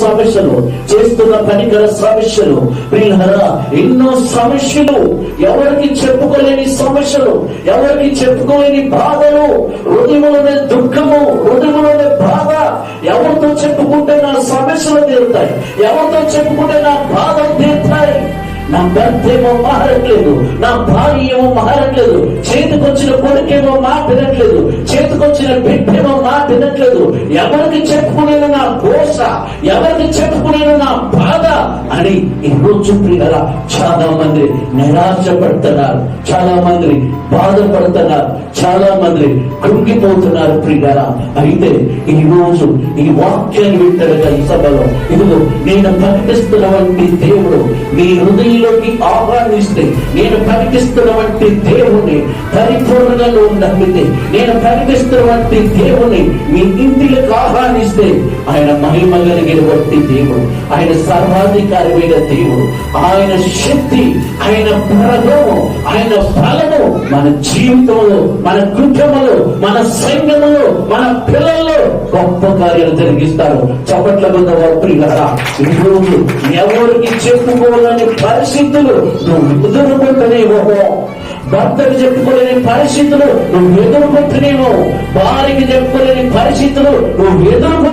సమస్యలు చేస్తున్న పనికర సమస్యలు ప్రియులరా ఎన్నో సమస్యలు ఎవరికి చెప్పుకోలేని సమస్యలు ఎవరికి చెప్పుకోలేని బాధలు హృదయంలోనే దుఃఖము హృదయంలోనే బాధ ఎవరితో చెప్పుకుంటే నా సమస్యలు తీరుతాయి ఎవరితో చెప్పుకుంటే నా బాధ తీరుతాయి. నా భర్త ఏమో మారట్లేదు నా భార్య ఏమో మారట్లేదు చేతికొచ్చిన కొడుకేమో మాట చేతికొచ్చిన బిడ్డ ఏమో మాట వినట్లేదు ఎవరికి చెప్పుకునేది నా కోస? ఎవరికి చెప్పుకునేది నా బాధ? అని ఈరోజు రోజు చాలా మంది నిరాశపడుతున్నారు. చాలా మంది బాధపడుతున్నారు. చాలా మంది కృంగిపోతున్నారు ప్రియుల అయితే ఈ రోజు ఈ వాక్యాన్ని వింటారుగా ఈ సభలో ఇదిగో నేను ప్రకటిస్తున్నటువంటి దేవుడు మీ హృదయంలోకి ఆహ్వానిస్తే నేను ప్రకటిస్తున్నటువంటి దేవుడిని పరిపూర్ణంగా నువ్వు నమ్మితే నేను కనిపిస్తున్నటువంటి దేవుని మీ ఇంటికి ఆహ్వానిస్తే ఆయన మహిమ కలిగినటువంటి దేవుడు ఆయన సర్వాధికారమైన దేవుడు. ఆయన శక్తి ఆయన ప్రభము ఆయన ఫలము మన జీవితంలో మన కుటుంబంలో మన సైన్యములో మన పిల్లల్లో గొప్ప కార్యాలు జరిగిస్తారు. చప్పట్ల మీద ప్రియులరా ఈరోజు ఎవరికి చెప్పుకోవాలని పరిస్థితులు నువ్వు ఎదుర్కొంటనేమో భర్తకు చెప్పుకోలేని పరిస్థితులు నువ్వు ఎదుర్కొంటున్నావు భార్యకి చెప్పుకోలేని పరిస్థితులు నువ్వు ఎదుర్కొంటు